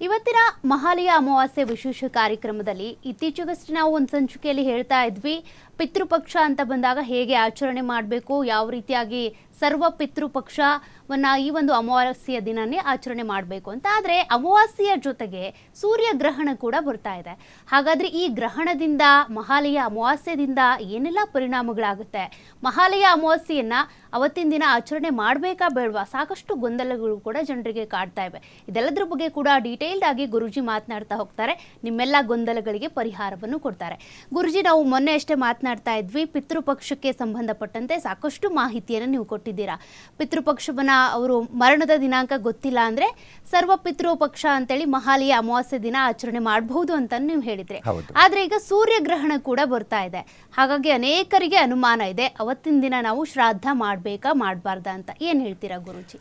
ಇವತ್ತಿನ ಮಹಾಲಯ ಅಮಾವಾಸ್ಯೆ ವಿಶೇಷ ಕಾರ್ಯಕ್ರಮದಲ್ಲಿ ಇತ್ತೀಚೆಗಷ್ಟೇ ನಾವು ಒಂದು ಸಂಚಿಕೆಯಲ್ಲಿ ಹೇಳ್ತಾ ಇದ್ವಿ, ಪಿತೃಪಕ್ಷ ಅಂತ ಬಂದಾಗ ಹೇಗೆ ಆಚರಣೆ ಮಾಡಬೇಕು, ಯಾವ ರೀತಿಯಾಗಿ ಸರ್ವ ಪಿತೃಪಕ್ಷವನ್ನ ಈ ಒಂದು ಅಮಾವಾಸ್ಯೆಯ ದಿನನೇ ಆಚರಣೆ ಮಾಡಬೇಕು ಅಂತ. ಆದರೆ ಅಮಾವಾಸ್ಯೆಯ ಜೊತೆಗೆ ಸೂರ್ಯ ಗ್ರಹಣ ಕೂಡ ಬರ್ತಾ ಇದೆ. ಹಾಗಾದ್ರೆ ಈ ಗ್ರಹಣದಿಂದ, ಮಹಾಲಯ ಅಮಾವಾಸ್ಯದಿಂದ ಏನೆಲ್ಲ ಪರಿಣಾಮಗಳಾಗುತ್ತೆ? ಮಹಾಲಯ ಅಮಾವಾಸ್ಯೆಯನ್ನ ಅವತ್ತಿನ ದಿನ ಆಚರಣೆ ಮಾಡಬೇಕಾ ಬೇಡವಾ? ಸಾಕಷ್ಟು ಗೊಂದಲಗಳು ಕೂಡ ಜನರಿಗೆ ಕಾಡ್ತಾ ಇವೆ. ಇದೆಲ್ಲದ್ರ ಬಗ್ಗೆ ಕೂಡ ಡೀಟೇಲ್ಡ್ ಆಗಿ ಗುರುಜಿ ಮಾತನಾಡ್ತಾ ಹೋಗ್ತಾರೆ. ನಿಮ್ಮೆಲ್ಲ ಗೊಂದಲಗಳಿಗೆ ಪರಿಹಾರವನ್ನು ಕೊಡ್ತಾರೆ. ಗುರುಜಿ, ನಾವು ಮೊನ್ನೆ ಅಷ್ಟೇ ಮಾತನಾಡ್ತಾ ಇದ್ವಿ, ಪಿತೃಪಕ್ಷಕ್ಕೆ ಸಂಬಂಧಪಟ್ಟಂತೆ ಸಾಕಷ್ಟು ಮಾಹಿತಿಯನ್ನು ನೀವು ಕೊಟ್ಟಿದ್ದೀರಾ? ಪಿತೃಪಕ್ಷವನ್ನ ಅವರು ಮರಣದ ದಿನಾಂಕ ಗೊತ್ತಿಲ್ಲ ಅಂದ್ರೆ ಸರ್ವ ಪಿತೃಪಕ್ಷ ಅಂತೇಳಿ ಮಹಾಲಿಯ ಅಮಾವಾಸ್ಯೆ ದಿನ ಆಚರಣೆ ಮಾಡಬಹುದು ಅಂತ ನೀವು ಹೇಳಿದ್ರಿ. ಆದ್ರೆ ಈಗ ಸೂರ್ಯ ಗ್ರಹಣ ಕೂಡ ಬರ್ತಾ ಇದೆ. ಹಾಗಾಗಿ ಅನೇಕರಿಗೆ ಅನುಮಾನ ಇದೆ. ಅವತ್ತಿನ ದಿನ ನಾವು ಶ್ರಾದ್ದ ಮಾಡ್ಬೇಕಾ ಮಾಡಬಾರ್ದ ಅಂತ. ಏನ್ ಹೇಳ್ತೀರಾ ಗುರುಜಿ?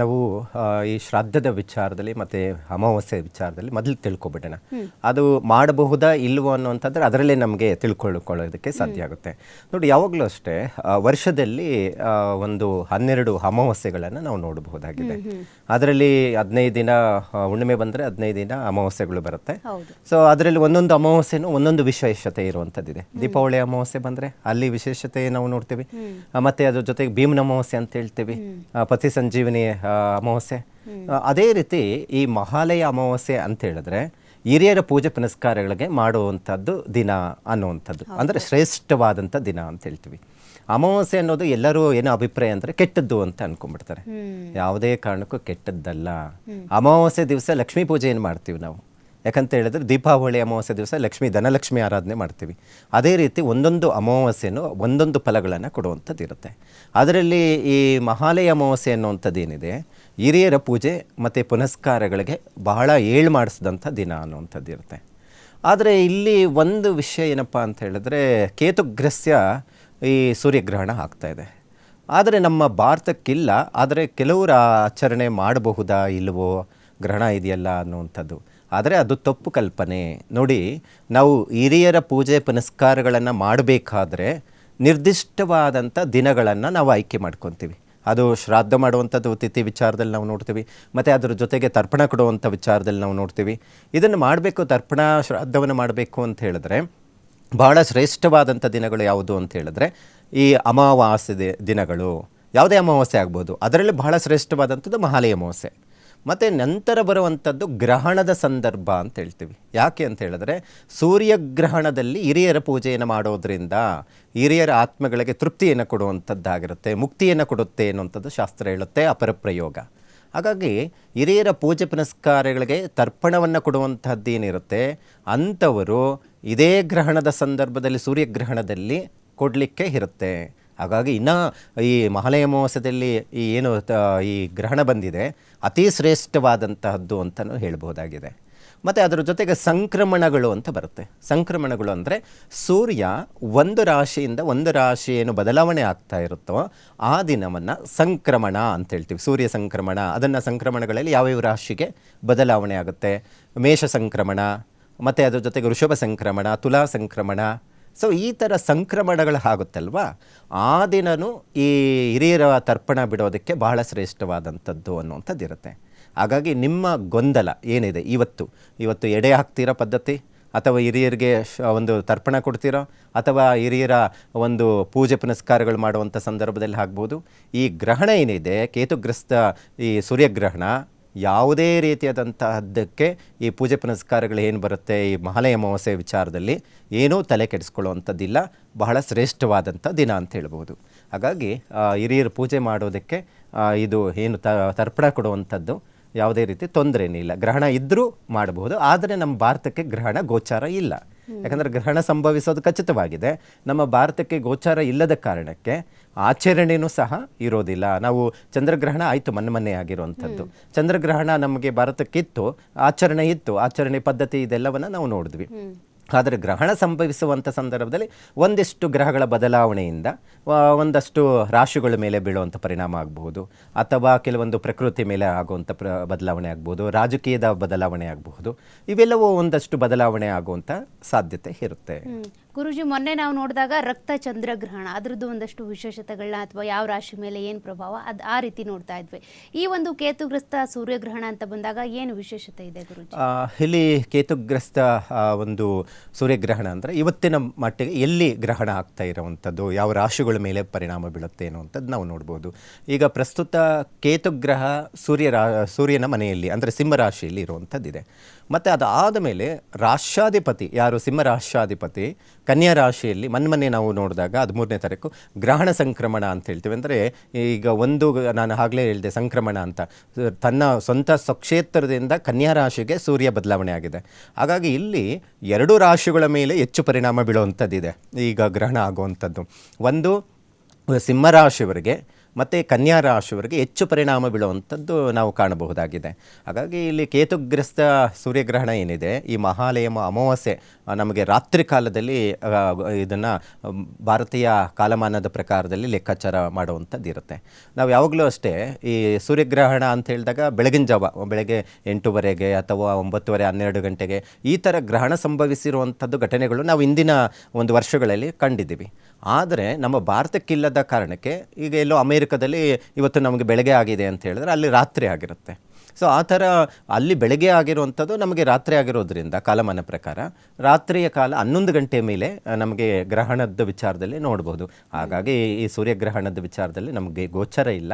ನಾವು ಈ ಶ್ರಾದ್ದದ ವಿಚಾರದಲ್ಲಿ ಮತ್ತೆ ಅಮಾವಾಸ್ಯೆ ವಿಚಾರದಲ್ಲಿ ಮೊದಲು ತಿಳ್ಕೊಬಿಡೋಣ. ಅದು ಮಾಡಬಹುದಾ ಇಲ್ವೋ ಅನ್ನುವಂಥದ್ರೆ ಅದರಲ್ಲೇ ನಮಗೆ ತಿಳ್ಕೊಳ್ಕೊಳ್ಳೋದಕ್ಕೆ ಸಾಧ್ಯ ಆಗುತ್ತೆ. ನೋಡಿ ಯಾವಾಗಲೂ ಅಷ್ಟೇ ವರ್ಷದಲ್ಲಿ ಒಂದು ಹನ್ನೆರಡು ಅಮಾವಾಸ್ಯೆಗಳನ್ನು ನಾವು ನೋಡಬಹುದಾಗಿದೆ. ಅದರಲ್ಲಿ ಹದಿನೈದು ದಿನ ಹುಣ್ಣಿಮೆ ಬಂದರೆ ಹದಿನೈದು ದಿನ ಅಮಾವಾಸ್ಯೆಗಳು ಬರುತ್ತೆ. ಸೊ ಅದರಲ್ಲಿ ಒಂದೊಂದು ಅಮಾವಾಸ್ಯೆನೂ ಒಂದೊಂದು ವಿಶೇಷತೆ ಇರುವಂಥದ್ದಿದೆ. ದೀಪಾವಳಿ ಅಮಾವಾಸ್ಯೆ ಬಂದರೆ ಅಲ್ಲಿ ವಿಶೇಷತೆ ನಾವು ನೋಡ್ತೀವಿ. ಮತ್ತು ಅದ್ರ ಜೊತೆಗೆ ಭೀಮನ ಅಮಾವಾಸ್ಯೆ ಅಂತ ಹೇಳ್ತೀವಿ. ಪತಿ ಸಂಜೀವಿನಿ ಅಮಾವಾಸ್ಯೆ. ಅದೇ ರೀತಿ ಈ ಮಹಾಲಯ ಅಮಾವಾಸ್ಯೆ ಅಂತ ಹೇಳಿದ್ರೆ ಹಿರಿಯರ ಪೂಜೆ ಪುನಸ್ಕಾರಗಳಿಗೆ ಮಾಡುವಂಥದ್ದು ದಿನ ಅನ್ನುವಂಥದ್ದು. ಅಂದರೆ ಶ್ರೇಷ್ಠವಾದಂಥ ದಿನ ಅಂತ ಹೇಳ್ತೀವಿ. ಅಮಾವಾಸ್ಯೆ ಅನ್ನೋದು ಎಲ್ಲರೂ ಏನೋ ಅಭಿಪ್ರಾಯ ಅಂದರೆ ಕೆಟ್ಟದ್ದು ಅಂತ ಅನ್ಕೊಂಡ್ಬಿಡ್ತಾರೆ. ಯಾವುದೇ ಕಾರಣಕ್ಕೂ ಕೆಟ್ಟದ್ದಲ್ಲ. ಅಮಾವಾಸ್ಯೆ ದಿವಸ ಲಕ್ಷ್ಮೀ ಪೂಜೆ ಏನು ಮಾಡ್ತೀವಿ ನಾವು? ಯಾಕಂತ ಹೇಳಿದ್ರೆ ದೀಪಾವಳಿ ಅಮಾವಾಸ್ಯೆ ದಿವಸ ಲಕ್ಷ್ಮಿ ಧನಲಕ್ಷ್ಮಿ ಆರಾಧನೆ ಮಾಡ್ತೀವಿ. ಅದೇ ರೀತಿ ಒಂದೊಂದು ಅಮಾವಾಸ್ಯೆನೂ ಒಂದೊಂದು ಫಲಗಳನ್ನು ಕೊಡುವಂಥದ್ದು ಇರುತ್ತೆ. ಅದರಲ್ಲಿ ಈ ಮಹಾಲಯ ಅಮಾವಾಸ್ಯೆ ಅನ್ನುವಂಥದ್ದು ಏನಿದೆ? ಹಿರಿಯರ ಪೂಜೆ ಮತ್ತು ಪುನಸ್ಕಾರಗಳಿಗೆ ಬಹಳ ಏಳು ಮಾಡಿಸಿದಂಥ ದಿನ ಅನ್ನುವಂಥದ್ದು ಇರುತ್ತೆ. ಆದರೆ ಇಲ್ಲಿ ಒಂದು ವಿಷಯ ಏನಪ್ಪಾ ಅಂತ ಹೇಳಿದ್ರೆ ಕೇತುಗ್ರಸ್ಯ ಈ ಸೂರ್ಯಗ್ರಹಣ ಆಗ್ತಾ ಇದೆ. ಆದರೆ ನಮ್ಮ ಭಾರತಕ್ಕಿಲ್ಲ, ಆದರೆ ಕೆಲವರು ಆಚರಣೆ ಮಾಡಬಹುದಾ ಇಲ್ಲವೋ, ಗ್ರಹಣ ಇದೆಯಲ್ಲ ಅನ್ನುವಂಥದ್ದು. ಆದರೆ ಅದು ತಪ್ಪು ಕಲ್ಪನೆ. ನೋಡಿ, ನಾವು ಹಿರಿಯರ ಪೂಜೆ ಪುನಸ್ಕಾರಗಳನ್ನು ಮಾಡಬೇಕಾದ್ರೆ ನಿರ್ದಿಷ್ಟವಾದಂಥ ದಿನಗಳನ್ನು ನಾವು ಆಯ್ಕೆ ಮಾಡ್ಕೊತೀವಿ. ಅದು ಶ್ರಾದ್ದ ಮಾಡುವಂಥದ್ದು ತಿಥಿ ವಿಚಾರದಲ್ಲಿ ನಾವು ನೋಡ್ತೀವಿ, ಮತ್ತು ಅದರ ಜೊತೆಗೆ ತರ್ಪಣ ಕೊಡುವಂಥ ವಿಚಾರದಲ್ಲಿ ನಾವು ನೋಡ್ತೀವಿ. ಇದನ್ನು ಮಾಡಬೇಕು, ತರ್ಪಣ ಶ್ರಾದ್ದವನ್ನು ಮಾಡಬೇಕು ಅಂತ ಹೇಳಿದ್ರೆ ಬಹಳ ಶ್ರೇಷ್ಠವಾದಂಥ ದಿನಗಳು ಯಾವುದು ಅಂತ ಹೇಳಿದ್ರೆ ಈ ಅಮಾವಾಸ್ಯೆ ದಿನಗಳು. ಯಾವುದೇ ಅಮಾವಾಸ್ಯೆ ಆಗ್ಬೋದು. ಅದರಲ್ಲಿ ಬಹಳ ಶ್ರೇಷ್ಠವಾದಂಥದ್ದು ಮಹಾಲಯ ಅಮಾವಾಸ್ಯೆ. ಮತ್ತು ನಂತರ ಬರುವಂಥದ್ದು ಗ್ರಹಣದ ಸಂದರ್ಭ ಅಂತ ಹೇಳ್ತೀವಿ. ಯಾಕೆ ಅಂತ ಹೇಳಿದ್ರೆ ಸೂರ್ಯಗ್ರಹಣದಲ್ಲಿ ಹಿರಿಯರ ಪೂಜೆಯನ್ನು ಮಾಡೋದರಿಂದ ಹಿರಿಯರ ಆತ್ಮಗಳಿಗೆ ತೃಪ್ತಿಯನ್ನು ಕೊಡುವಂಥದ್ದಾಗಿರುತ್ತೆ, ಮುಕ್ತಿಯನ್ನು ಕೊಡುತ್ತೆ ಅನ್ನುವಂಥದ್ದು ಶಾಸ್ತ್ರ ಹೇಳುತ್ತೆ, ಅಪರ ಪ್ರಯೋಗ. ಹಾಗಾಗಿ ಹಿರಿಯರ ಪೂಜೆ ಪುನಸ್ಕಾರಗಳಿಗೆ ತರ್ಪಣವನ್ನು ಕೊಡುವಂಥದ್ದೇನಿರುತ್ತೆ, ಅಂಥವರು ಇದೇ ಗ್ರಹಣದ ಸಂದರ್ಭದಲ್ಲಿ ಸೂರ್ಯಗ್ರಹಣದಲ್ಲಿ ಕೊಡಲಿಕ್ಕೆ ಇರುತ್ತೆ. ಹಾಗಾಗಿ ಇನ್ನು ಈ ಮಹಾಲಯ ಅಮಾವಾಸ್ಯದಲ್ಲಿ ಈ ಏನು ಈ ಗ್ರಹಣ ಬಂದಿದೆ, ಅತಿ ಶ್ರೇಷ್ಠವಾದಂತಹದ್ದು ಅಂತಲೂ ಹೇಳ್ಬೋದಾಗಿದೆ. ಮತ್ತು ಅದರ ಜೊತೆಗೆ ಸಂಕ್ರಮಣಗಳು ಅಂತ ಬರುತ್ತೆ. ಸಂಕ್ರಮಣಗಳು ಅಂದರೆ ಸೂರ್ಯ ಒಂದು ರಾಶಿಯಿಂದ ಒಂದು ರಾಶಿ ಏನು ಬದಲಾವಣೆ ಆಗ್ತಾ ಇರುತ್ತೋ ಆ ದಿನವನ್ನು ಸಂಕ್ರಮಣ ಅಂತ ಹೇಳ್ತೀವಿ. ಸೂರ್ಯ ಸಂಕ್ರಮಣ, ಅದನ್ನು ಸಂಕ್ರಮಣಗಳಲ್ಲಿ ಯಾವ್ಯಾವ ರಾಶಿಗೆ ಬದಲಾವಣೆ ಆಗುತ್ತೆ? ಮೇಷ ಸಂಕ್ರಮಣ ಮತ್ತು ಅದರ ಜೊತೆಗೆ ವೃಷಭ ಸಂಕ್ರಮಣ, ತುಲಾ ಸಂಕ್ರಮಣ. ಸೊ ಈ ಥರ ಸಂಕ್ರಮಣಗಳು ಆಗುತ್ತಲ್ವಾ? ಆ ದಿನವೂ ಈ ಹಿರಿಯರ ತರ್ಪಣ ಬಿಡೋದಕ್ಕೆ ಬಹಳ ಶ್ರೇಷ್ಠವಾದಂಥದ್ದು ಅನ್ನುವಂಥದ್ದು ಇರುತ್ತೆ. ಹಾಗಾಗಿ ನಿಮ್ಮ ಗೊಂದಲ ಏನಿದೆ? ಇವತ್ತು ಇವತ್ತು ಎಡೆ ಹಾಕ್ತೀರಾ ಪದ್ಧತಿ? ಅಥವಾ ಹಿರಿಯರಿಗೆ ಒಂದು ತರ್ಪಣ ಕೊಡ್ತೀರೋ? ಅಥವಾ ಹಿರಿಯರ ಒಂದು ಪೂಜೆ ಪುನಸ್ಕಾರಗಳು ಮಾಡುವಂಥ ಸಂದರ್ಭದಲ್ಲಿ ಆಗ್ಬೋದು ಈ ಗ್ರಹಣ ಏನಿದೆ? ಕೇತುಗ್ರಸ್ತ ಈ ಸೂರ್ಯಗ್ರಹಣ ಯಾವುದೇ ರೀತಿಯಾದಂತಹದ್ದಕ್ಕೆ ಈ ಪೂಜೆ ಪುನಸ್ಕಾರಗಳು ಏನು ಬರುತ್ತೆ ಈ ಮಹಾಲಯ ಅಮಾವಾಸ್ಯೆ ವಿಚಾರದಲ್ಲಿ ಏನೂ ತಲೆ ಕೆಡಿಸ್ಕೊಳ್ಳುವಂಥದ್ದಿಲ್ಲ ಬಹಳ ಶ್ರೇಷ್ಠವಾದಂಥ ದಿನ ಅಂತ ಹೇಳ್ಬೋದು. ಹಾಗಾಗಿ ಹಿರಿಯರು ಪೂಜೆ ಮಾಡೋದಕ್ಕೆ ಇದು ಏನು ತ ತರ್ಪಣ ಕೊಡುವಂಥದ್ದು ಯಾವುದೇ ರೀತಿ ತೊಂದರೆ ಏನಿಲ್ಲ ಗ್ರಹಣ ಇದ್ದರೂ ಮಾಡಬಹುದು ಆದರೆ ನಮ್ಮ ಭಾರತಕ್ಕೆ ಗ್ರಹಣ ಗೋಚಾರ ಇಲ್ಲ. ಯಾಕಂದರೆ ಗ್ರಹಣ ಸಂಭವಿಸೋದು ಖಚಿತವಾಗಿದೆ. ನಮ್ಮ ಭಾರತಕ್ಕೆ ಗೋಚಾರ ಇಲ್ಲದ ಕಾರಣಕ್ಕೆ ಆಚರಣೆನೂ ಸಹ ಇರೋದಿಲ್ಲ. ನಾವು ಚಂದ್ರಗ್ರಹಣ ಆಯಿತು ಮನೆ ಮೊನ್ನೆ ಆಗಿರುವಂಥದ್ದು. ಚಂದ್ರಗ್ರಹಣ ನಮಗೆ ಭಾರತಕ್ಕಿತ್ತು ಆಚರಣೆ ಇತ್ತು ಆಚರಣೆ ಪದ್ಧತಿ ಇದೆಲ್ಲವನ್ನು ನಾವು ನೋಡಿದ್ವಿ. ಆದರೆ ಗ್ರಹಣ ಸಂಭವಿಸುವಂಥ ಸಂದರ್ಭದಲ್ಲಿ ಒಂದಿಷ್ಟು ಗ್ರಹಗಳ ಬದಲಾವಣೆಯಿಂದ ಒಂದಷ್ಟು ರಾಶಿಗಳ ಮೇಲೆ ಬೀಳುವಂಥ ಪರಿಣಾಮ ಆಗಬಹುದು ಅಥವಾ ಕೆಲವೊಂದು ಪ್ರಕೃತಿ ಮೇಲೆ ಆಗುವಂಥ ಪ್ರ ಬದಲಾವಣೆ ಆಗ್ಬೋದು ರಾಜಕೀಯದ ಬದಲಾವಣೆ ಆಗಬಹುದು. ಇವೆಲ್ಲವೂ ಒಂದಷ್ಟು ಬದಲಾವಣೆ ಆಗುವಂಥ ಸಾಧ್ಯತೆ ಇರುತ್ತೆ. ಗುರುಜಿ, ಮೊನ್ನೆ ನಾವು ನೋಡಿದಾಗ ರಕ್ತ ಚಂದ್ರಗ್ರಹಣ, ಅದರದ್ದು ಒಂದಷ್ಟು ವಿಶೇಷತೆಗಳನ್ನ ಅಥವಾ ಯಾವ ರಾಶಿ ಮೇಲೆ ಏನು ಪ್ರಭಾವ, ಅದು ಆ ರೀತಿ ನೋಡ್ತಾ ಇದ್ವಿ. ಈ ಒಂದು ಕೇತುಗ್ರಸ್ತ ಸೂರ್ಯಗ್ರಹಣ ಅಂತ ಬಂದಾಗ ಏನು ವಿಶೇಷತೆ ಇದೆ ಗುರುಜಿ? ಇಲ್ಲಿ ಕೇತುಗ್ರಸ್ತ ಒಂದು ಸೂರ್ಯಗ್ರಹಣ ಅಂದರೆ ಇವತ್ತಿನ ಮಟ್ಟಿಗೆ ಎಲ್ಲಿ ಗ್ರಹಣ ಆಗ್ತಾ ಇರುವಂಥದ್ದು, ಯಾವ ರಾಶಿಗಳ ಮೇಲೆ ಪರಿಣಾಮ ಬೀಳುತ್ತೆ ಅನ್ನುವಂಥದ್ದು ನಾವು ನೋಡ್ಬೋದು. ಈಗ ಪ್ರಸ್ತುತ ಕೇತುಗ್ರಹ ಸೂರ್ಯ ಸೂರ್ಯನ ಮನೆಯಲ್ಲಿ ಅಂದರೆ ಸಿಂಹರಾಶಿಯಲ್ಲಿ ಇರುವಂಥದ್ದಿದೆ. ಮತ್ತು ಅದಾದ ಮೇಲೆ ರಾಷ್ಟ್ರಾಧಿಪತಿ, ಯಾರು ಸಿಂಹರಾಷ್ಟ್ರಾಧಿಪತಿ ಕನ್ಯಾ ರಾಶಿಯಲ್ಲಿ ಮೊನ್ನೆ ನಾವು ನೋಡಿದಾಗ ಹದಿಮೂರನೇ ತಾರೀಕು ಗ್ರಹಣ ಸಂಕ್ರಮಣ ಅಂತ ಹೇಳ್ತೀವಿ. ಅಂದರೆ ಈಗ ಒಂದು ನಾನು ಆಗಲೇ ಹೇಳಿದೆ ಸಂಕ್ರಮಣ ಅಂತ. ತನ್ನ ಸ್ವಂತ ಸ್ವಕ್ಷೇತ್ರದಿಂದ ಕನ್ಯಾ ರಾಶಿಗೆ ಸೂರ್ಯ ಬದಲಾವಣೆ ಆಗಿದೆ. ಹಾಗಾಗಿ ಇಲ್ಲಿ ಎರಡು ರಾಶಿಗಳ ಮೇಲೆ ಹೆಚ್ಚು ಪರಿಣಾಮ ಬೀಳುವಂಥದ್ದಿದೆ. ಈಗ ಗ್ರಹಣ ಆಗುವಂಥದ್ದು. ಒಂದು ಸಿಂಹರಾಶಿಯವರಿಗೆ ಮತ್ತು ಕನ್ಯಾ ರಾಶಿಯವರಿಗೆ ಹೆಚ್ಚು ಪರಿಣಾಮ ಬೀಳುವಂಥದ್ದು ನಾವು ಕಾಣಬಹುದಾಗಿದೆ. ಹಾಗಾಗಿ ಇಲ್ಲಿ ಕೇತುಗ್ರಸ್ತ ಸೂರ್ಯಗ್ರಹಣ ಏನಿದೆ, ಈ ಮಹಾಲಯಮ ಅಮಾವಾಸ್ಯೆ ನಮಗೆ ರಾತ್ರಿ ಕಾಲದಲ್ಲಿ ಇದನ್ನು ಭಾರತೀಯ ಕಾಲಮಾನದ ಪ್ರಕಾರದಲ್ಲಿ ಲೆಕ್ಕಾಚಾರ ಮಾಡುವಂಥದ್ದು ಇರುತ್ತೆ. ನಾವು ಯಾವಾಗಲೂ ಅಷ್ಟೇ, ಈ ಸೂರ್ಯಗ್ರಹಣ ಅಂತ ಹೇಳಿದಾಗ ಬೆಳಗಿನ ಜಾವ, ಬೆಳಗ್ಗೆ ಎಂಟೂವರೆಗೆ ಅಥವಾ ಒಂಬತ್ತುವರೆ, ಹನ್ನೆರಡು ಗಂಟೆಗೆ ಈ ಥರ ಗ್ರಹಣ ಸಂಭವಿಸಿರುವಂಥದ್ದು ಘಟನೆಗಳು ನಾವು ಇಂದಿನ ಒಂದು ವರ್ಷಗಳಲ್ಲಿ ಕಂಡಿದ್ದೀವಿ. ಆದರೆ ನಮ್ಮ ಭಾರತಕ್ಕಿಲ್ಲದ ಕಾರಣಕ್ಕೆ ಈಗ ಎಲ್ಲೋ ಅಮೇರಿಕದಲ್ಲಿ ಇವತ್ತು ನಮಗೆ ಬೆಳಗ್ಗೆ ಆಗಿದೆ ಅಂತ ಹೇಳಿದ್ರೆ ಅಲ್ಲಿ ರಾತ್ರಿ ಆಗಿರುತ್ತೆ. ಸೊ ಆ ಥರ ಅಲ್ಲಿ ಬೆಳಗ್ಗೆ ಆಗಿರುವಂಥದ್ದು ನಮಗೆ ರಾತ್ರಿ ಆಗಿರೋದ್ರಿಂದ ಕಾಲಮಾನ ಪ್ರಕಾರ. ರಾತ್ರಿಯ ಕಾಲ ಹನ್ನೊಂದು ಗಂಟೆ ಮೇಲೆ ನಮಗೆ ಗ್ರಹಣದ ವಿಚಾರದಲ್ಲಿ ನೋಡ್ಬೋದು. ಹಾಗಾಗಿ ಈ ಸೂರ್ಯಗ್ರಹಣದ ವಿಚಾರದಲ್ಲಿ ನಮಗೆ ಗೋಚರ ಇಲ್ಲ.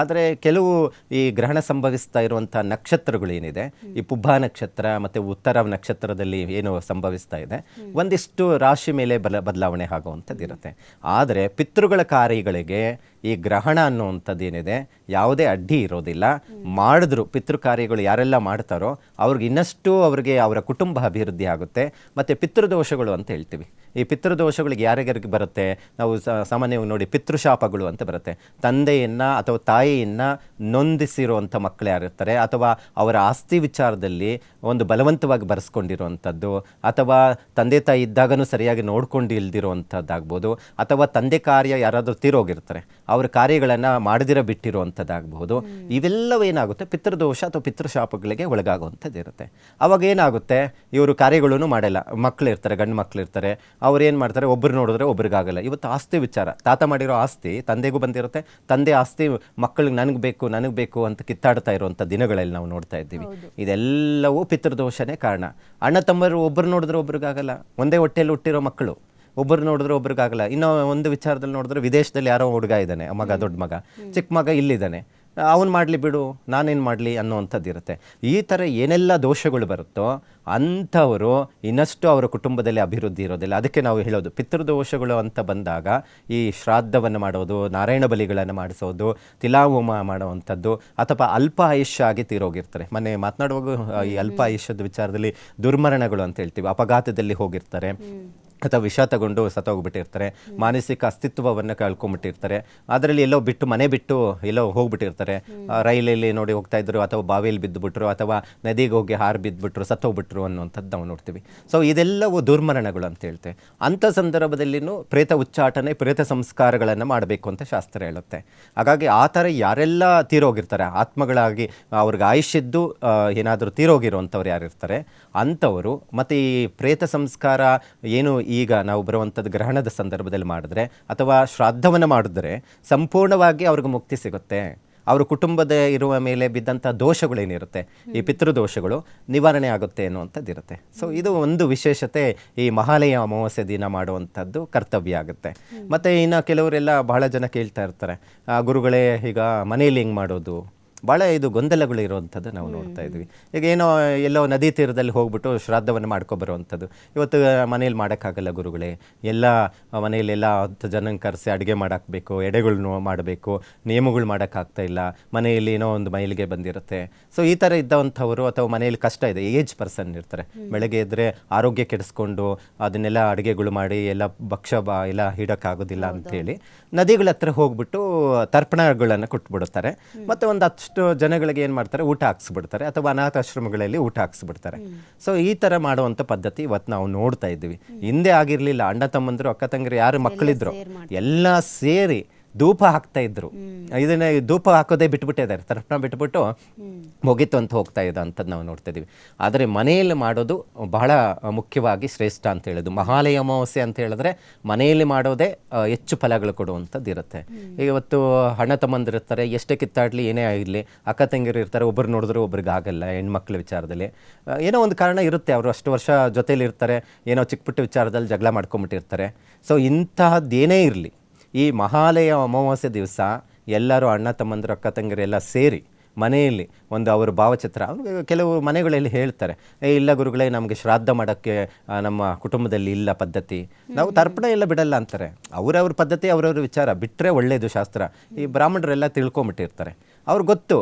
ಆದರೆ ಕೆಲವು ಈ ಗ್ರಹಣ ಸಂಭವಿಸ್ತಾ ಇರುವಂಥ ನಕ್ಷತ್ರಗಳು ಏನಿದೆ, ಈ ಪುಬ್ಬ ನಕ್ಷತ್ರ ಮತ್ತು ಉತ್ತರ ನಕ್ಷತ್ರದಲ್ಲಿ ಏನು ಸಂಭವಿಸ್ತಾ ಇದೆ, ಒಂದಿಷ್ಟು ರಾಶಿ ಮೇಲೆ ಬದಲಾವಣೆ ಆಗುವಂಥದ್ದು ಇರುತ್ತೆ ಆದರೆ ಪಿತೃಗಳ ಕಾರ್ಯಗಳಿಗೆ ಈ ಗ್ರಹಣ ಅನ್ನುವಂಥದ್ದು ಏನಿದೆ ಯಾವುದೇ ಅಡ್ಡಿ ಇರೋದಿಲ್ಲ. ಮಾಡಿದ್ರು ಪಿತೃ ಕಾರ್ಯಗಳು ಯಾರೆಲ್ಲ ಮಾಡ್ತಾರೋ, ಅವ್ರಿಗೆ ಇನ್ನಷ್ಟು ಅವ್ರಿಗೆ ಅವರ ಕುಟುಂಬ ಅಭಿವೃದ್ಧಿ ಆಗುತ್ತೆ. ಮತ್ತು ಪಿತೃದೋಷಗಳು ಅಂತ ಹೇಳ್ತೀವಿ. ಈ ಪಿತೃದೋಷಗಳಿಗೆ ಯಾರ್ಯಾರಿಗೆ ಬರುತ್ತೆ? ನಾವು ಸಾಮಾನ್ಯವಾಗಿ ನೋಡಿ ಪಿತೃಶಾಪಗಳು ಅಂತ ಬರುತ್ತೆ. ತಂದೆಯನ್ನು ಅಥವಾ ತಾಯಿಯನ್ನು ನೊಂದಿಸಿರುವಂಥ ಮಕ್ಕಳು ಯಾರಿರ್ತಾರೆ? ಅಥವಾ ಅವರ ಆಸ್ತಿ ವಿಚಾರದಲ್ಲಿ ಒಂದು ಬಲವಂತವಾಗಿ ಬರೆಸ್ಕೊಂಡಿರುವಂಥದ್ದು ಅಥವಾ ತಂದೆ ತಾಯಿ ಇದ್ದಾಗನೂ ಸರಿಯಾಗಿ ನೋಡ್ಕೊಂಡು ಇಲ್ದಿರುವಂಥದ್ದಾಗ್ಬೋದು ಅಥವಾ ತಂದೆ ಕಾರ್ಯ ಯಾರಾದರೂ ತೀರೋಗಿರ್ತಾರೆ ಅವ್ರ ಕಾರ್ಯಗಳನ್ನು ಮಾಡದಿರ ಬಿಟ್ಟಿರುವಂಥದ್ದಾಗಬಹುದು ಇವೆಲ್ಲವೂ ಏನಾಗುತ್ತೆ? ಪಿತೃದೋಷ ಅಥವಾ ಪಿತೃಶಾಪಗಳಿಗೆ ಒಳಗಾಗುವಂಥದ್ದು ಇರುತ್ತೆ ಅವಾಗ ಏನಾಗುತ್ತೆ? ಇವರು ಕಾರ್ಯಗಳನ್ನು ಮಾಡಲ್ಲ. ಮಕ್ಕಳು ಇರ್ತಾರೆ ಗಂಡು ಮಕ್ಕಳು ಇರ್ತಾರೆ ಅವ್ರು ಏನು ಮಾಡ್ತಾರೆ? ಒಬ್ಬರು ನೋಡಿದ್ರೆ ಒಬ್ರಿಗಾಗಲ್ಲ. ಇವತ್ತು ಆಸ್ತಿ ವಿಚಾರ. ತಾತ ಮಾಡಿರೋ ಆಸ್ತಿ ತಂದೆಗೂ ಬಂದಿರುತ್ತೆ. ತಂದೆ ಆಸ್ತಿ ಮಕ್ಕಳಿಗೆ ನನಗೆ ಬೇಕು ನನಗೆ ಬೇಕು ಅಂತ ಕಿತ್ತಾಡ್ತಾ ಇರುವಂಥ ದಿನಗಳಲ್ಲಿ ನಾವು ನೋಡ್ತಾ ಇದ್ದೀವಿ. ಇದೆಲ್ಲವೂ ಪಿತೃದೋಷನೇ ಕಾರಣ. ಅಣ್ಣ ತಮ್ಮರು ಒಬ್ಬರು ನೋಡಿದ್ರೆ ಒಬ್ರಿಗಾಗಲ್ಲ. ಒಂದೇ ಹೊಟ್ಟೆಯಲ್ಲಿ ಹುಟ್ಟಿರೋ ಮಕ್ಕಳು ಒಬ್ಬರು ನೋಡಿದ್ರೆ ಒಬ್ರಿಗಾಗಲ್ಲ. ಇನ್ನೂ ಒಂದು ವಿಚಾರದಲ್ಲಿ ನೋಡಿದ್ರೆ ವಿದೇಶದಲ್ಲಿ ಯಾರೋ ಹುಡುಗ ಇದ್ದಾನೆ ಮಗ ದೊಡ್ಡ ಮಗ. ಚಿಕ್ಕ ಮಗ ಇಲ್ಲಿದ್ದಾನೆ. ಅವನು ಮಾಡಲಿ ಬಿಡು, ನಾನೇನು ಮಾಡಲಿ ಅನ್ನೋವಂಥದ್ದು ಇರುತ್ತೆ. ಈ ಥರ ಏನೆಲ್ಲ ದೋಷಗಳು ಬರುತ್ತೋ ಅಂಥವರು ಇನ್ನಷ್ಟು ಅವರ ಕುಟುಂಬದಲ್ಲಿ ಅಭಿವೃದ್ಧಿ ಇರೋದಿಲ್ಲ. ಅದಕ್ಕೆ ನಾವು ಹೇಳೋದು, ಪಿತೃದೋಷಗಳು ಅಂತ ಬಂದಾಗ ಈ ಶ್ರಾದ್ದವನ್ನು ಮಾಡೋದು, ನಾರಾಯಣ ಬಲಿಗಳನ್ನು ಮಾಡಿಸೋದು ತಿಲಾವೋಮ ಮಾಡುವಂಥದ್ದು, ಅಥವಾ ಅಲ್ಪ ಆಯುಷ್ಯ ಆಗಿ ತೀರೋಗಿರ್ತಾರೆ. ಮೊನ್ನೆ ಮಾತನಾಡುವಾಗ ಈ ಅಲ್ಪ ಆಯುಷ್ಯದ ವಿಚಾರದಲ್ಲಿ ದುರ್ಮರಣಗಳು ಅಂತ ಹೇಳ್ತೀವಿ, ಅಪಘಾತದಲ್ಲಿ ಹೋಗಿರ್ತಾರೆ. ಅಥವಾ ವಿಷ ತಗೊಂಡು ಸತ್ತೋಗ್ಬಿಟ್ಟಿರ್ತಾರೆ. ಮಾನಸಿಕ ಅಸ್ತಿತ್ವವನ್ನು ಕಳ್ಕೊಂಡ್ಬಿಟ್ಟಿರ್ತಾರೆ ಅದರಲ್ಲಿ ಎಲ್ಲೋ ಬಿಟ್ಟು ಮನೆ ಬಿಟ್ಟು ಎಲ್ಲೋ ಹೋಗ್ಬಿಟ್ಟಿರ್ತಾರೆ. ರೈಲಲ್ಲಿ ನೋಡಿ ಹೋಗ್ತಾ ಇದ್ರು ಅಥವಾ ಬಾವಿಯಲ್ಲಿ ಬಿದ್ದುಬಿಟ್ರು ಅಥವಾ ನದಿಗೆ ಹೋಗಿ ಹಾರು ಬಿದ್ದುಬಿಟ್ರು ಸತ್ತೋಗ್ಬಿಟ್ರು ಅನ್ನುವಂಥದ್ದು ನಾವು ನೋಡ್ತೀವಿ. ಸೊ ಇದೆಲ್ಲವೂ ದುರ್ಮರಣಗಳು ಅಂತ ಹೇಳ್ತೇವೆ ಅಂಥ ಸಂದರ್ಭದಲ್ಲಿನು ಪ್ರೇತ ಉಚ್ಚಾಟನೆ ಪ್ರೇತ ಸಂಸ್ಕಾರಗಳನ್ನು ಮಾಡಬೇಕು ಅಂತ ಶಾಸ್ತ್ರ ಹೇಳುತ್ತೆ. ಹಾಗಾಗಿ ಆ ಥರ ಯಾರೆಲ್ಲ ತೀರೋಗಿರ್ತಾರೆ ಆತ್ಮಗಳಾಗಿ ಅವ್ರಿಗೆ ಆಯುಷ್ಯದ್ದು ಏನಾದರೂ ತೀರೋಗಿರುವಂಥವ್ರು ಯಾರಿರ್ತಾರೆ ಅಂಥವರು ಮತ್ತು ಈ ಪ್ರೇತ ಸಂಸ್ಕಾರ ಏನು ಈಗ ನಾವು ಬರುವಂಥದ್ದು ಗ್ರಹಣದ ಸಂದರ್ಭದಲ್ಲಿ ಮಾಡಿದ್ರೆ ಅಥವಾ ಶ್ರಾದ್ದವನ್ನು ಮಾಡಿದ್ರೆ ಸಂಪೂರ್ಣವಾಗಿ ಅವ್ರಿಗೆ ಮುಕ್ತಿ ಸಿಗುತ್ತೆ. ಅವ್ರ ಕುಟುಂಬದ ಇರುವ ಮೇಲೆ ಬಿದ್ದಂಥ ದೋಷಗಳೇನಿರುತ್ತೆ ಈ ಪಿತೃದೋಷಗಳು ನಿವಾರಣೆ ಆಗುತ್ತೆ ಅನ್ನುವಂಥದ್ದು ಇರುತ್ತೆ. ಸೊ ಇದು ಒಂದು ವಿಶೇಷತೆ ಈ ಮಹಾಲಯ ಅಮಾವಾಸ್ಯೆ ದಿನ ಮಾಡುವಂಥದ್ದು ಕರ್ತವ್ಯ ಆಗುತ್ತೆ. ಮತ್ತು ಇನ್ನು ಕೆಲವರೆಲ್ಲ ಬಹಳ ಜನ ಕೇಳ್ತಾ ಇರ್ತಾರೆ. ಗುರುಗಳೇ ಈಗ ಮನೇಲಿ ಹೆಂಗೆ ಮಾಡೋದು? ಭಾಳ ಇದು ಗೊಂದಲಗಳು ಇರುವಂಥದ್ದು ನಾವು ನೋಡ್ತಾ ಇದ್ವಿ. ಈಗ ಏನೋ ಎಲ್ಲೋ ನದಿ ತೀರದಲ್ಲಿ ಹೋಗ್ಬಿಟ್ಟು ಶ್ರಾದ್ದವನ್ನು ಮಾಡ್ಕೊಬರುವಂಥದ್ದು ಇವತ್ತು ಮನೇಲಿ ಮಾಡೋಕ್ಕಾಗಲ್ಲ ಗುರುಗಳೇ. ಎಲ್ಲ ಮನೆಯಲ್ಲೆಲ್ಲ ಎಲ್ಲ ಹತ್ತು ಜನನ ಕರೆಸಿ ಅಡುಗೆ ಮಾಡಾಕಬೇಕು ಎಡೆಗಳ್ನು ಮಾಡಬೇಕು ನಿಯಮಗಳು ಮಾಡೋಕ್ಕಾಗ್ತಾ ಇಲ್ಲ. ಮನೆಯಲ್ಲಿ ಏನೋ ಒಂದು ಮೈಲಿಗೆ ಬಂದಿರುತ್ತೆ. ಸೊ ಈ ಥರ ಇದ್ದಂಥವರು ಅಥವಾ ಮನೆಯಲ್ಲಿ ಕಷ್ಟ ಇದೆ ಏಜ್ ಪರ್ಸನ್ ಇರ್ತಾರೆ. ಬೆಳಗ್ಗೆ ಎದ್ದರೆ ಆರೋಗ್ಯ ಕೆಡಿಸ್ಕೊಂಡು ಅದನ್ನೆಲ್ಲ ಅಡುಗೆಗಳು ಮಾಡಿ ಎಲ್ಲ ಭಕ್ಷ್ಯ ಬಾ ಎಲ್ಲ ಹಿಡೋಕ್ಕಾಗೋದಿಲ್ಲ ಅಂತೇಳಿ ನದಿಗಳ ಹತ್ರ ಹೋಗ್ಬಿಟ್ಟು ತರ್ಪಣಗಳನ್ನು ಕೊಟ್ಬಿಡುತ್ತಾರೆ. ಮತ್ತು ಒಂದು ಹತ್ತು ಜನಗಳಿಗೆ ಏನು ಮಾಡ್ತಾರೆ? ಊಟ ಹಾಕ್ಸ್ಬಿಡ್ತಾರೆ ಅಥವಾ ಅನಾಥಾಶ್ರಮಗಳಲ್ಲಿ ಊಟ ಹಾಕ್ಸ್ಬಿಡ್ತಾರೆ. ಸೊ ಈ ಥರ ಮಾಡುವಂಥ ಪದ್ಧತಿ ಇವತ್ತು ನಾವು ನೋಡ್ತಾ ಇದ್ದೀವಿ. ಹಿಂದೆ ಆಗಿರಲಿಲ್ಲ. ಅಣ್ಣ ತಮ್ಮಂದರು ಅಕ್ಕ ತಂಗಿರು ಯಾರು ಮಕ್ಕಳಿದ್ರು ಎಲ್ಲ ಸೇರಿ ಧೂಪ ಹಾಕ್ತಾ ಇದ್ರು. ಇದನ್ನ ಧೂಪ ಹಾಕೋದೇ ಬಿಟ್ಬಿಟ್ಟಿದ್ದಾರೆ ತರ್ಪಣ ಬಿಟ್ಬಿಟ್ಟು ಮುಗಿತು ಅಂತ ಹೋಗ್ತಾ ಇದೆ ಅಂತ ನಾವು ನೋಡ್ತಾ ಇದೀವಿ ಆದರೆ ಮನೆಯಲ್ಲಿ ಮಾಡೋದು ಬಹಳ ಮುಖ್ಯವಾಗಿ ಶ್ರೇಷ್ಠ ಅಂತ ಹೇಳೋದು. ಮಹಾಲಯ ಅಮಾವಾಸ್ಯೆ ಅಂತ ಹೇಳಿದ್ರೆ ಮನೆಯಲ್ಲಿ ಮಾಡೋದೇ ಹೆಚ್ಚು ಫಲಗಳು ಕೊಡುವಂಥದ್ದು ಇರುತ್ತೆ. ಇವತ್ತು ಹಣ ತಮ್ಮಂದಿರ್ತಾರೆ ಎಷ್ಟೇ ಕಿತ್ತಾಡ್ಲಿ ಏನೇ ಆಗಲಿ, ಅಕ್ಕ ತಂಗಿರು ಇರ್ತಾರೆ ಒಬ್ಬರು ನೋಡಿದ್ರು ಒಬ್ರಿಗೆ ಆಗಲ್ಲ, ಹೆಣ್ಮಕ್ಳ ವಿಚಾರದಲ್ಲಿ. ಏನೋ ಒಂದು ಕಾರಣ ಇರುತ್ತೆ ಅವರು. ಅಷ್ಟು ವರ್ಷ ಜೊತೇಲಿ ಇರ್ತಾರೆ, ಏನೋ ಚಿಕ್ಕ ಪುಟ್ಟ ವಿಚಾರದಲ್ಲಿ ಜಗಳ ಮಾಡ್ಕೊಂಬಿಟ್ಟಿರ್ತಾರೆ. ಸೊ ಇಂತಹದ್ದೇನೇ ಇರಲಿ ಈ ಮಹಾಲಯ ಅಮಾವಾಸ್ಯೆ ದಿವಸ ಎಲ್ಲರೂ ಅಣ್ಣ ತಮ್ಮಂದಿರು ಅಕ್ಕ ತಂಗಿರೆಲ್ಲ ಸೇರಿ ಮನೆಯಲ್ಲಿ ಒಂದು ಅವ್ರ ಭಾವಚಿತ್ರ ಕೆಲವು ಮನೆಗಳಲ್ಲಿ ಹೇಳ್ತಾರೆ ಏ ಇಲ್ಲ ಗುರುಗಳೇ ನಮಗೆ ಶ್ರಾದ್ದ ಮಾಡೋಕ್ಕೆ ನಮ್ಮ ಕುಟುಂಬದಲ್ಲಿ ಇಲ್ಲ ಪದ್ಧತಿ. ನಾವು ತರ್ಪಣ ಎಲ್ಲ ಬಿಡಲ್ಲ ಅಂತಾರೆ. ಅವರವ್ರ ಪದ್ಧತಿ ಅವರವ್ರ ವಿಚಾರ ಬಿಟ್ಟರೆ ಒಳ್ಳೆಯದು ಶಾಸ್ತ್ರ. ಈ ಬ್ರಾಹ್ಮಣರೆಲ್ಲ ತಿಳ್ಕೊಂಬಿಟ್ಟಿರ್ತಾರೆ. ಅವ್ರಿಗೆ ಗೊತ್ತು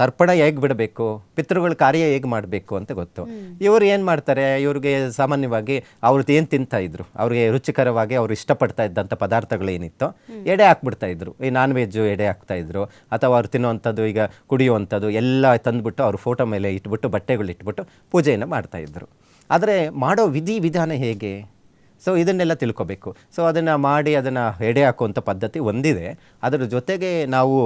ತರ್ಪಣ ಹೇಗೆ ಬಿಡಬೇಕು ಪಿತೃಗಳ ಕಾರ್ಯ ಹೇಗೆ ಮಾಡಬೇಕು ಅಂತ ಗೊತ್ತು. ಇವರು ಏನು ಮಾಡ್ತಾರೆ ಇವ್ರಿಗೆ ಸಾಮಾನ್ಯವಾಗಿ ಅವ್ರದ್ದು ಏನು ತಿಂತಾ ಇದ್ರು ಅವ್ರಿಗೆ ರುಚಿಕರವಾಗಿ ಅವ್ರು ಇಷ್ಟಪಡ್ತಾ ಇದ್ದಂಥ ಪದಾರ್ಥಗಳು ಏನಿತ್ತು ಎಡೆ ಹಾಕ್ಬಿಡ್ತಾ ಇದ್ರು. ಈ ನಾನ್ ವೆಜ್ಜು ಎಡೆ ಹಾಕ್ತಾ ಇದ್ರು ಅಥವಾ ಅವ್ರು ತಿನ್ನುವಂಥದ್ದು ಈಗ ಕುಡಿಯುವಂಥದ್ದು ಎಲ್ಲ ತಂದುಬಿಟ್ಟು ಅವ್ರ ಫೋಟೋ ಮೇಲೆ ಇಟ್ಬಿಟ್ಟು ಬಟ್ಟೆಗಳು ಇಟ್ಬಿಟ್ಟು ಪೂಜೆಯನ್ನು ಮಾಡ್ತಾ ಇದ್ರು. ಆದರೆ ಮಾಡೋ ವಿಧಿ ವಿಧಾನ ಹೇಗೆ? ಸೊ ಇದನ್ನೆಲ್ಲ ತಿಳ್ಕೊಬೇಕು. ಸೊ ಅದನ್ನು ಮಾಡಿ, ಅದನ್ನು ಎಡೆ ಹಾಕುವಂಥ ಪದ್ಧತಿ ಒಂದಿದೆ. ಅದರ ಜೊತೆಗೆ ನಾವು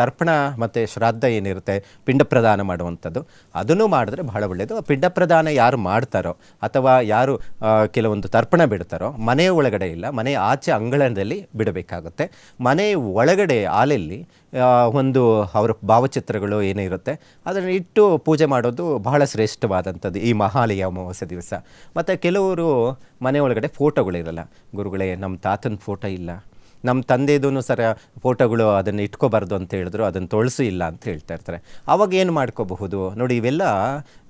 ತರ್ಪಣ ಮತ್ತು ಶ್ರಾದ್ದ ಏನಿರುತ್ತೆ, ಪಿಂಡ ಪ್ರದಾನ ಮಾಡುವಂಥದ್ದು, ಅದನ್ನು ಮಾಡಿದ್ರೆ ಬಹಳ ಒಳ್ಳೆಯದು ಪಿಂಡ ಪ್ರದಾನ ಯಾರು ಮಾಡ್ತಾರೋ, ಅಥವಾ ಯಾರು ಕೆಲವೊಂದು ತರ್ಪಣ ಬಿಡ್ತಾರೋ ಮನೆಯ ಒಳಗಡೆ ಇಲ್ಲ, ಮನೆ ಆಚೆ ಅಂಗಳದಲ್ಲಿ ಬಿಡಬೇಕಾಗುತ್ತೆ. ಮನೆ ಒಳಗಡೆ ಆಲೆಯಲ್ಲಿ ಒಂದು ಅವರ ಭಾವಚಿತ್ರಗಳು ಏನಿರುತ್ತೆ, ಅದನ್ನು ಇಟ್ಟು ಪೂಜೆ ಮಾಡೋದು ಬಹಳ ಶ್ರೇಷ್ಠವಾದಂಥದ್ದು ಈ ಮಹಾಲಯ ಅಮಾವಾಸ್ಯೆ ದಿವಸ. ಮತ್ತು ಕೆಲವರು ಮನೆ ಫೋಟೋಗಳಿರಲ್ಲ ಗುರುಗಳೇ ನಮ್ಮ ತಾತನ ಫೋಟೋ ಇಲ್ಲ. ನಮ್ಮ ತಂದೆದೂ ಸರ ಫೋಟೋಗಳು ಅದನ್ನು ಇಟ್ಕೋಬಾರ್ದು ಅಂತ ಹೇಳಿದ್ರು, ಅದನ್ನು ತೊಳಸು ಇಲ್ಲ ಅಂತ ಹೇಳ್ತಾ ಇರ್ತಾರೆ. ಆವಾಗ ಏನು ಮಾಡ್ಕೋಬಹುದು? ನೋಡಿ, ಇವೆಲ್ಲ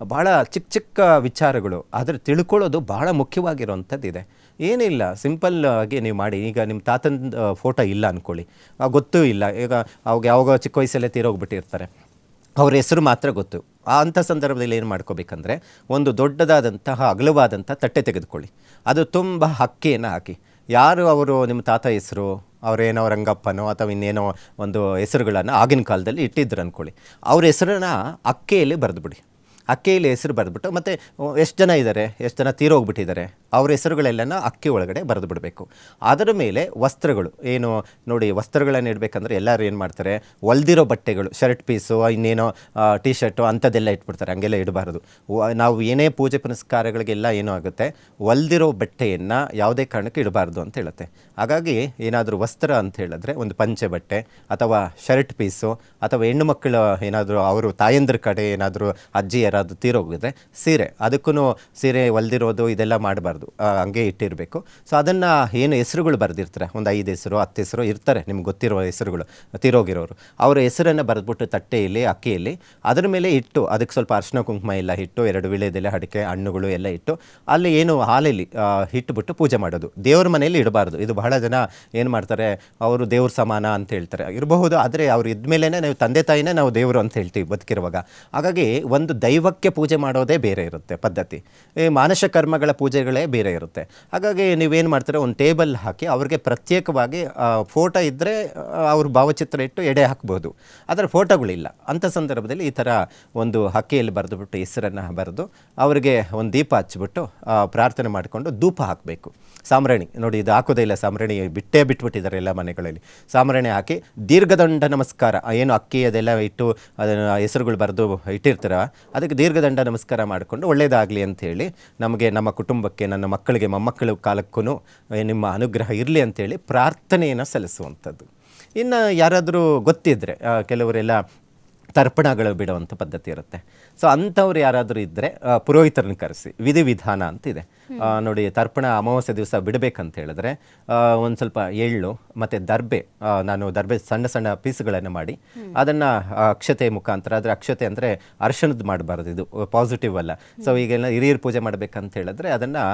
ಭಾಳ ಚಿಕ್ಕ ಚಿಕ್ಕ ವಿಚಾರಗಳು. ಆದರೆ ತಿಳ್ಕೊಳ್ಳೋದು ಭಾಳ ಮುಖ್ಯವಾಗಿರುವಂಥದ್ದಿದೆ. ಏನಿಲ್ಲ, ಸಿಂಪಲ್ ಆಗಿ ನೀವು ಮಾಡಿ. ಈಗ ನಿಮ್ಮ ತಾತನ ಫೋಟೋ ಇಲ್ಲ ಅಂದ್ಕೊಳ್ಳಿ ಗೊತ್ತೂ ಇಲ್ಲ. ಈಗ ಅವಾಗ ಯಾವಾಗ ಚಿಕ್ಕ ವಯಸ್ಸಲ್ಲೇ ತೀರೋಗ್ಬಿಟ್ಟಿರ್ತಾರೆ. ಅವ್ರ ಹೆಸರು ಮಾತ್ರ ಗೊತ್ತು. ಅಂಥ ಸಂದರ್ಭದಲ್ಲಿ ಏನು ಮಾಡ್ಕೋಬೇಕಂದ್ರೆ ಒಂದು ದೊಡ್ಡದಾದಂತಹ ಅಗಲವಾದಂಥ ತಟ್ಟೆ ತೆಗೆದುಕೊಳ್ಳಿ. ಅದು ತುಂಬ ಹಕ್ಕಿಯನ್ನು ಹಾಕಿ. ಯಾರು ಅವರು ನಿಮ್ಮ ತಾತ ಹೆಸರು ಅವರೇನೋ ರಂಗಪ್ಪನೋ ಅಥವಾ ಇನ್ನೇನೋ ಒಂದು ಹೆಸರುಗಳನ್ನು ಆಗಿನ ಕಾಲದಲ್ಲಿ ಇಟ್ಟಿದ್ರು ಅಂದ್ಕೊಳ್ಳಿ ಅವ್ರ ಹೆಸರನ್ನ ಅಕ್ಕೆಯಲ್ಲಿ ಬರೆದುಬಿಡಿ. ಅಕ್ಕೆಯಲ್ಲಿ ಹೆಸರು ಬರೆದ್ಬಿಟ್ಟು ಮತ್ತು ಎಷ್ಟು ಜನ ಇದ್ದಾರೆ ಎಷ್ಟು ಜನ ತೀರೋಗ್ಬಿಟ್ಟಿದ್ದಾರೆ? ಅವ್ರ ಹೆಸರುಗಳೆಲ್ಲನ ಅಕ್ಕಿ ಒಳಗಡೆ ಬರೆದು ಬಿಡಬೇಕು. ಅದರ ಮೇಲೆ ವಸ್ತ್ರಗಳು, ಏನು ನೋಡಿ ವಸ್ತ್ರಗಳನ್ನು ಇಡಬೇಕಂದ್ರೆ ಎಲ್ಲರೂ ಏನು ಮಾಡ್ತಾರೆ ಹೊಲ್ದಿರೋ ಬಟ್ಟೆಗಳು, ಶರ್ಟ್ ಪೀಸು, ಇನ್ನೇನೋ ಟಿ ಶರ್ಟು ಅಂಥದ್ದೆಲ್ಲ ಇಟ್ಬಿಡ್ತಾರೆ, ಹಂಗೆಲ್ಲ ಇಡಬಾರ್ದು. ನಾವು ಏನೇ ಪೂಜೆ ಪುನಸ್ಕಾರಗಳಿಗೆಲ್ಲ ಏನೂ ಆಗುತ್ತೆ ಹೊಲ್ದಿರೋ ಬಟ್ಟೆಯನ್ನು ಯಾವುದೇ ಕಾರಣಕ್ಕೆ ಇಡಬಾರ್ದು ಅಂತ ಹೇಳುತ್ತೆ. ಹಾಗಾಗಿ ಏನಾದರೂ ವಸ್ತ್ರ ಅಂತ ಹೇಳಿದ್ರೆ, ಒಂದು ಪಂಚೆ ಬಟ್ಟೆ ಅಥವಾ ಶರ್ಟ್ ಪೀಸು ಅಥವಾ ಹೆಣ್ಣು ಮಕ್ಕಳು ಏನಾದರೂ ಅವರು ತಾಯಂದ್ರ ಕಡೆ ಏನಾದರೂ ಅಜ್ಜಿ ಯಾರಾದರೂ ತೀರೋಗಿದ್ರೆ ಸೀರೆ ಅದಕ್ಕೂ ಸೀರೆ ಹೊಲ್ದಿರೋದು ಇದೆಲ್ಲ ಮಾಡಬಾರ್ದು. ಹಂಗೆ ಇಟ್ಟಿರಬೇಕು. ಸೊ ಅದನ್ನು ಏನು ಹೆಸರುಗಳು ಬರೆದಿರ್ತಾರೆ. ಒಂದು ಐದು ಹೆಸರು, ಹತ್ತು ಹೆಸರು ಇರ್ತಾರೆ ನಿಮ್ಗೆ ಗೊತ್ತಿರೋ ಹೆಸರುಗಳು, ತಿರೋಗಿರೋರು. ಅವರ ಹೆಸರನ್ನು ಬರೆದ್ಬಿಟ್ಟು ತಟ್ಟೆಯಲ್ಲಿ, ಅಕ್ಕಿಯಲ್ಲಿ, ಅದರ ಮೇಲೆ ಇಟ್ಟು, ಅದಕ್ಕೆ ಸ್ವಲ್ಪ ಅರ್ಶಿನ ಕುಂಕುಮ ಎಲ್ಲ ಇಟ್ಟು, ಎರಡು ವಿಳೆದೆಲೆ ಅಡಿಕೆ, ಹಣ್ಣುಗಳು ಎಲ್ಲ ಇಟ್ಟು, ಅಲ್ಲಿ ಏನು ಹಾಲಲ್ಲಿ ಇಟ್ಬಿಟ್ಟು ಪೂಜೆ ಮಾಡೋದು. ದೇವ್ರ ಮನೆಯಲ್ಲಿ ಇಡಬಾರ್ದು. ಇದು ಬಹಳ ಜನ ಏನು ಮಾಡ್ತಾರೆ, ಅವರು ದೇವ್ರ ಸಮಾನ ಅಂತ ಹೇಳ್ತಾರೆ. ಇರಬಹುದು, ಆದರೆ ಅವ್ರು ಇದ್ಮೇಲೆ ನಾವು ತಂದೆ ತಾಯಿನೇ ನಾವು ದೇವರು ಅಂತ ಹೇಳ್ತೀವಿ ಬದುಕಿರುವಾಗ. ಹಾಗಾಗಿ ಒಂದು ದೈವಕ್ಕೆ ಪೂಜೆ ಮಾಡೋದೇ ಬೇರೆ ಇರುತ್ತೆ ಪದ್ಧತಿ. ಈ ಮಾನಸ ಕರ್ಮಗಳ ಪೂಜೆಗಳೇ ಬೇರೆ ಇರುತ್ತೆ. ಹಾಗಾಗಿ ನೀವೇನು ಮಾಡ್ತೀರ, ಒಂದು ಟೇಬಲ್ ಹಾಕಿ ಅವ್ರಿಗೆ ಪ್ರತ್ಯೇಕವಾಗಿ ಫೋಟೋ ಇದ್ದರೆ ಅವ್ರ ಭಾವಚಿತ್ರ ಇಟ್ಟು ಎಡೆ ಹಾಕ್ಬೋದು. ಆದರೆ ಫೋಟೋಗಳಿಲ್ಲ. ಅಂಥ ಸಂದರ್ಭದಲ್ಲಿ ಈ ಥರ ಒಂದು ಹಕ್ಕಿಯಲ್ಲಿ ಬರೆದುಬಿಟ್ಟು ಹೆಸರನ್ನು ಬರೆದು ಅವರಿಗೆ ಒಂದು ದೀಪ ಹಚ್ಚಿಬಿಟ್ಟು ಪ್ರಾರ್ಥನೆ ಮಾಡಿಕೊಂಡು ಧೂಪ ಹಾಕಬೇಕು. ಸಾಮ್ರಾಣಿ ನೋಡಿ ಇದು ಹಾಕೋದೇ ಇಲ್ಲ ಸಾಮ್ರಾಣಿ ಬಿಟ್ಟೇ ಬಿಟ್ಬಿಟ್ಟಿದ್ದಾರೆ ಎಲ್ಲ ಮನೆಗಳಲ್ಲಿ. ಸಾಮ್ರಾಣಿ ಹಾಕಿ ದೀರ್ಘದಂಡ ನಮಸ್ಕಾರ ಏನು ಅಕ್ಕಿ ಅದೆಲ್ಲ ಇಟ್ಟು, ಅದನ್ನು ಹೆಸರುಗಳು ಬರೆದು ಇಟ್ಟಿರ್ತಾರ, ಅದಕ್ಕೆ ದೀರ್ಘದಂಡ ನಮಸ್ಕಾರ ಮಾಡಿಕೊಂಡು ಒಳ್ಳೆಯದಾಗಲಿ ಅಂತ ಹೇಳಿ ನಮಗೆ ನಮ್ಮ ಕುಟುಂಬಕ್ಕೆ ನನ್ನ ಮಕ್ಕಳಿಗೆ ಮೊಮ್ಮಕ್ಕಳ ಕಾಲಕ್ಕೂ ನಿಮ್ಮ ಅನುಗ್ರಹ ಇರಲಿ ಅಂತೇಳಿ ಪ್ರಾರ್ಥನೆಯನ್ನು ಸಲ್ಲಿಸುವಂಥದ್ದು. ಇನ್ನು ಯಾರಾದರೂ ಗೊತ್ತಿದ್ದರೆ ಕೆಲವರೆಲ್ಲ ತರ್ಪಣಗಳು ಬಿಡುವಂಥ ಪದ್ಧತಿ ಇರುತ್ತೆ. ಸೊ ಅಂಥವ್ರು ಯಾರಾದರೂ ಇದ್ದರೆ ಪುರೋಹಿತರನ್ನ ಕರೆಸಿ. ವಿಧಿವಿಧಾನ ವಿಧಾನ ಅಂತಿದೆ ನೋಡಿ ತರ್ಪಣ ಅಮಾವಾಸ್ಯ ದಿವಸ ಬಿಡಬೇಕಂತ ಹೇಳಿದ್ರೆ ಒಂದು ಸ್ವಲ್ಪ ಎಳ್ಳು ಮತ್ತು ದರ್ಬೆ ನಾನು ದರ್ಬೆ ಸಣ್ಣ ಸಣ್ಣ ಪೀಸ್ಗಳನ್ನು ಮಾಡಿ ಅದನ್ನು ಅಕ್ಷತೆ ಮುಖಾಂತರ ಆದರೆ ಅಕ್ಷತೆ ಅಂದರೆ ಅರ್ಶನದ್ದು ಮಾಡಬಾರ್ದು ಇದು ಪಾಸಿಟಿವ್ ಅಲ್ಲ. ಸೊ ಈಗೆಲ್ಲ ಹಿರಿಯರು ಪೂಜೆ ಮಾಡಬೇಕಂತ ಹೇಳಿದ್ರೆ ಅದನ್ನು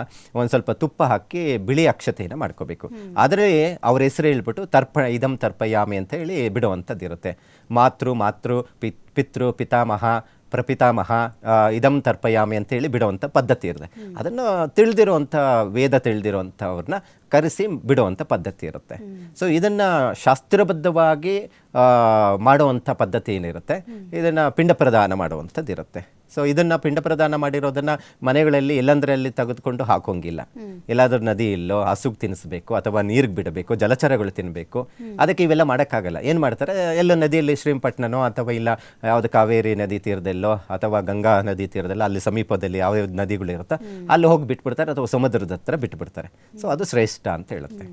ಒಂದು ಸ್ವಲ್ಪ ತುಪ್ಪ ಹಾಕಿ ಬಿಳಿ ಅಕ್ಷತೆಯನ್ನು ಮಾಡ್ಕೋಬೇಕು. ಆದರೆ ಅವ್ರ ಹೆಸರು ಹೇಳ್ಬಿಟ್ಟು ತರ್ಪ ಇದಂ ತರ್ಪಯಾಮಿ ಅಂತ ಹೇಳಿ ಬಿಡುವಂಥದ್ದು ಇರುತ್ತೆ ಮಾತೃ ಮಾತೃ ಪಿ ಪಿತೃ ಪಿತಾಮಹ ಪ್ರಪಿತಾಮಹ ಇದಂ ತರ್ಪಯಾಮಿ ಅಂತೇಳಿ ಬಿಡುವಂಥ ಪದ್ಧತಿ ಇರುತ್ತೆ ಅದನ್ನು ತಿಳಿದಿರುವಂಥ ವೇದ ತಿಳಿದಿರುವಂಥವ್ರನ್ನ ಕರೆಸಿ ಬಿಡುವಂಥ ಪದ್ಧತಿ ಇರುತ್ತೆ. ಸೊ ಇದನ್ನು ಶಾಸ್ತ್ರಬದ್ಧವಾಗಿ ಮಾಡುವಂಥ ಪದ್ಧತಿ ಏನಿರುತ್ತೆ? ಇದನ್ನು ಪಿಂಡ ಪ್ರದಾನ ಮಾಡುವಂಥದ್ದು ಇರುತ್ತೆ ಸೊ ಇದನ್ನು ಪಿಂಡ ಪ್ರದಾನ ಮಾಡಿರೋದನ್ನು ಮನೆಗಳಲ್ಲಿ ಎಲ್ಲಂದ್ರಲ್ಲಿ ತೆಗೆದುಕೊಂಡು ಹಾಕೋಂಗಿಲ್ಲ. ಎಲ್ಲಾದರೂ ನದಿ ಇಲ್ಲೋ ಹಸುಗ್ ತಿನ್ನಿಸ್ಬೇಕು ಅಥವಾ ನೀರಿಗೆ ಬಿಡಬೇಕು ಜಲಚರಗಳು ತಿನ್ನಬೇಕು ಅದಕ್ಕೆ ಇವೆಲ್ಲ ಮಾಡೋಕ್ಕಾಗಲ್ಲ. ಏನು ಮಾಡ್ತಾರೆ? ಎಲ್ಲೋ ನದಿಯಲ್ಲಿ ಶ್ರೀರಂಪಟ್ಟಣನೋ ಅಥವಾ ಇಲ್ಲ ಯಾವುದು ಕಾವೇರಿ ನದಿ ತೀರದಲ್ಲೋ ಅಥವಾ ಗಂಗಾ ನದಿ ತೀರದಲ್ಲೋ ಅಲ್ಲಿ ಸಮೀಪದಲ್ಲಿ ಯಾವ ಯಾವ ನದಿಗಳು ಇರುತ್ತೋ ಅಲ್ಲಿ ಹೋಗಿ ಬಿಟ್ಬಿಡ್ತಾರೆ ಅಥವಾ ಸಮುದ್ರದ ಹತ್ರ ಬಿಟ್ಬಿಡ್ತಾರೆ. ಸೊ ಅದು ಶ್ರೇಷ್ಠ ಅಂತ ಹೇಳುತ್ತೆ.